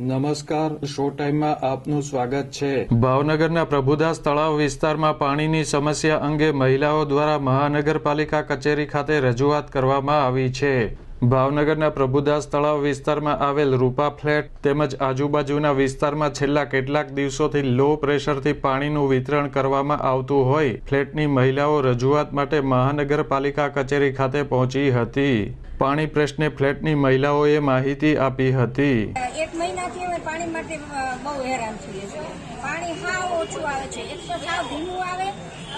નમસ્કાર શો ટાઈમમાં આપનું સ્વાગત છે. ભાવનગરના પ્રભુદાસ તળાવ વિસ્તારમાં પાણીની સમસ્યા અંગે મહિલાઓ દ્વારા મહાનગરપાલિકા કચેરી ખાતે રજૂઆત કરવામાં આવી છે. ભાવનગરના પ્રભુદાસ તળાવ વિસ્તારમાં આવેલ રૂપા ફ્લેટ તેમજ આજુબાજુના વિસ્તારમાં છેલ્લા કેટલાક દિવસોથી લો પ્રેશરથી પાણીનું વિતરણ કરવામાં આવતું હોય, ફ્લેટની મહિલાઓ રજૂઆત માટે મહાનગરપાલિકા કચેરી ખાતે પહોંચી હતી. પાણી પ્રશ્ને ફ્લેટની મહિલાઓએ માહિતી આપી હતી. અમે પાણી માટે બહુ હેરાન છીએ. પાણી સાવ ઓછું આવે છે. એક તો સાવ ધીમું આવે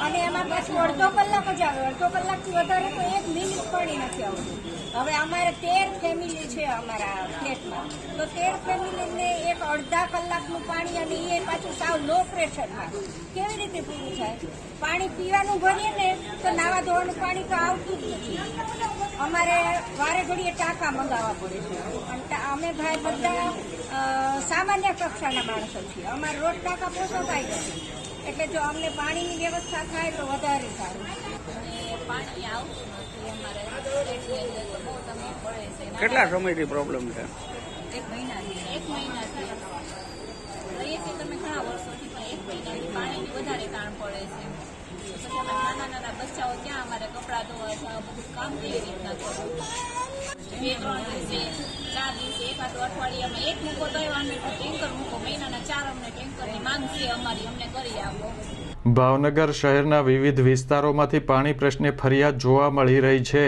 અને એમાં પાછું અડધો કલાક જ આવે. અડધો કલાકથી વધારે તો એક મિનિટ પાણી નથી આવતું. હવે અમારે તેર ફેમિલી છે અમારા ફ્લેટમાં તો તેર ફેમિલીને એક અડધા કલાકનું પાણી અને એ પાછું સાવ લો પ્રેશરમાં કેવી રીતે પૂરું થાય? પાણી પીવાનું ભરીએ ને તો નાવા ધોવાનું પાણી તો આવતું જ નથી. અમારે વારે ઘડીએ ટાંકા મંગાવવા પડે છે. અને અમે ભાઈ બધા સામાન્ય કક્ષાના માણસો છીએ. અમારે રોજ ટાંકા થાય નથી એટલે જો અમને પાણીની વ્યવસ્થા થાય તો વધારે સારું. અને પાણી આવતું નથી અમારે છે. કેટલા સમયથી પ્રોબ્લેમ છે? એક મહિનાથી. એક મહિનાથી. અહીંયાથી તમે ઘણા વર્ષોથી પણ એક મહિનાથી પાણીની વધારે તાણ પડે છે. પછી અમે નાના નાના બચ્ચાઓ ત્યાં અમારે કપડાં ધોવા છે આ બધું કામ કેવી રીતના કરવું? ભાવનગર શહેરના વિવિધ વિસ્તારોમાંથી પાણી પ્રશ્ને ફરિયાદ જોવા મળી રહી છે.